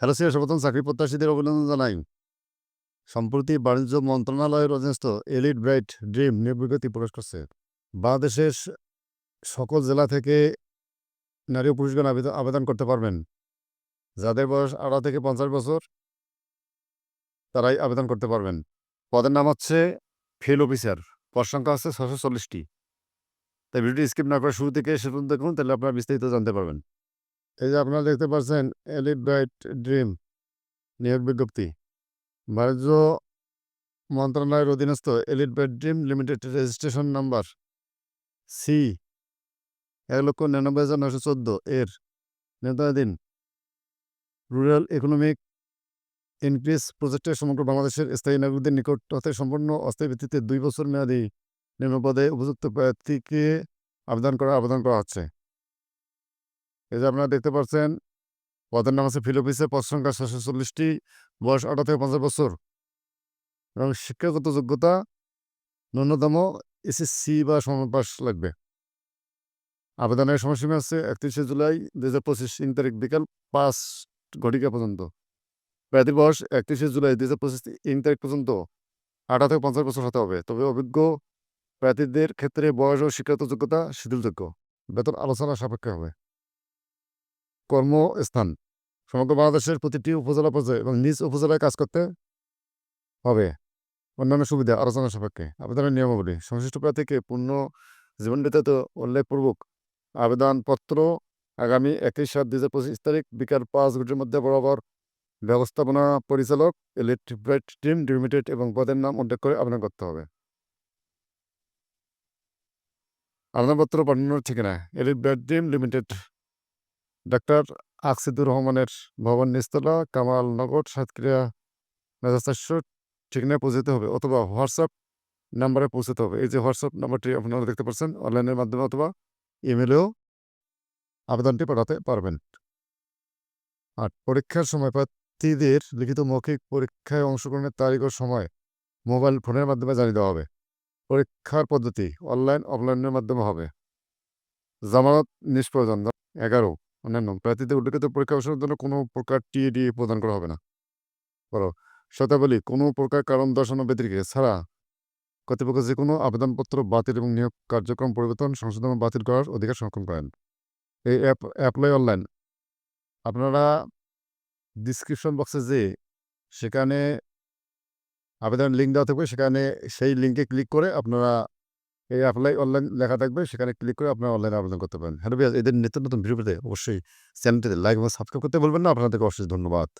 Hello sir, সর্বপ্রথম চাকরি প্রত্যাশীদের অভিনন্দন জানাই। সম্প্রতি বাণিজ্য মন্ত্রণালয়ের অধীনস্থ এলিট ব্রাইট ড্রিম বিজ্ঞপ্তি প্রকাশ করছে। বাংলাদেশের সকল জেলা থেকে নারী ও পুরুষগণ আবেদন করতে পারবেন। যাদের বয়স আঠারো থেকে পঞ্চাশ বছর, তারাই আবেদন করতে পারবেন। পদের নাম হচ্ছে ফিল্ড অফিসার। পদ সংখ্যা হচ্ছে ছশো চল্লিশটি। তাই ভিডিওটি স্কিপ না করে শুরু থেকে শেষ পর্যন্ত দেখুন, তাহলে আপনারা বিস্তারিত জানতে পারবেন। এই যে আপনারা দেখতে পাচ্ছেন এলিট ব্রাইট ড্রিম নিয়োগ বিজ্ঞপ্তি। বাণিজ্য মন্ত্রণালয়ের অধীনস্থ elite bright dream limited registration number C এক লক্ষ নিরানব্বই হাজার নশো চোদ্দ এর নির্ধারণাধীন রুরাল ইকোনমিক ইনক্রিজ প্রজেক্টের সমগ্র বাংলাদেশের স্থায়ী নাগরিকদের নিকট হতে সম্পূর্ণ অস্থায়ী ভিত্তিতে দুই বছর মেয়াদী নিম্নপদে উপযুক্ত প্রার্থীকে আবেদন করা আবেদন করা হচ্ছে। এই যে আপনারা দেখতে পাচ্ছেন, পদের নাম আছে ফিল অফিসে পদ সংখ্যা ছশো চল্লিশটি, বয়স আঠারো থেকে পঞ্চাশ বছর। এবং শিক্ষাগত যোগ্যতা ন্যূনতম এসএসসি বা সমপাস লাগবে। আবেদনের সময়সীমা আছে একত্রিশে জুলাই দু হাজার পঁচিশ, তিন তারিখ বিকাল পাঁচ ঘটিকা পর্যন্ত। প্রার্থীর বয়স একত্রিশে জুলাই দু হাজার পঁচিশ, তিন তারিখ পর্যন্ত আঠারো থেকে পঞ্চাশ বছর হতে হবে। তবে অভিজ্ঞ প্রার্থীদের ক্ষেত্রে বয়স ও শিক্ষাগত যোগ্যতা শিথিলযোগ্য। বেতন আলোচনা সাপেক্ষে হবে। কর্মস্থান। সমগ্র বাংলাদেশের প্রতিটি উপজেলা পর্যায়ে এবং নিজ উপজেলায় কাজ করতে হবে। অন্যান্য সুবিধা আলোচনা সাপেক্ষে আবেদনের নিয়মাবলী। সংশ্লিষ্ট প্রার্থীকে পূর্ণ জীবন ব্যতীত উল্লেখপূর্বক আবেদনপত্র আগামী একত্রিশ সাত দুই হাজার পঁচিশ তারিখ বিকাল পাঁচ ঘটির মধ্যে বরাবর ব্যবস্থাপনা পরিচালক ইলেকট্রিক টিম লিমিটেড এবং পদের নাম উল্লেখ করে আবেদন করতে হবে। আবেদনপত্র পাঠানোর ঠিকানা bright team limited. Doctor Aksidur রহমানের ভবন নিস্তলা কামাল নগর সাতক্রিয়া চারশো ঠিকানায় পৌঁছতে হবে অথবা হোয়াটসঅ্যাপ নাম্বারে পৌঁছতে হবে। এই যে হোয়াটসঅ্যাপ নাম্বারটি আপনারা দেখতে পাচ্ছেন, অনলাইনের মাধ্যমে অথবা ইমেলেও আবেদনটি পাঠাতে পারবেন। আর পরীক্ষার সময় প্রার্থীদের লিখিত মৌখিক পরীক্ষায় অংশগ্রহণের তারিখ ও সময় মোবাইল ফোনের মাধ্যমে জানিয়ে দেওয়া হবে। পরীক্ষার পদ্ধতি অনলাইন, অফলাইনের মাধ্যমে হবে। জামানত নিষ্প্রয়োজন, এগারো। অন্যান্য প্রার্থীদের উল্লেখিত পরীক্ষা অংশের জন্য কোনো প্রকার টিএডি প্রদান করা হবে না। বলো শতাবলী কোনো প্রকার কারণ দর্শানো ব্যতিরিকে ছাড়া কর্তৃপক্ষ যে কোনো আবেদনপত্র বাতিল এবং নিয়োগ কার্যক্রম পরিবর্তন সংশোধন বাতিল করার অধিকার সংরক্ষণ করেন। এই অ্যাপ, অ্যাপ্লাই অনলাইন। আপনারা ডিসক্রিপশন বক্সে যে সেখানে আবেদন লিঙ্ক দেওয়া থাকবে, সেখানে সেই লিঙ্কে ক্লিক করে আপনারা এই অ্যাপ্লাই অনলাইন লেখা থাকবে, সেখানে ক্লিক করে আপনারা অনলাইনে আবেদন করতে পারেন। ভাইয়া এদের নিত্য নতুন ভিডিও পেতে অবশ্যই চ্যানেলটিতে লাইক এবং সাবস্ক্রাইব করতে বলবেন না। আপনাদেরকে অবশ্যই ধন্যবাদ।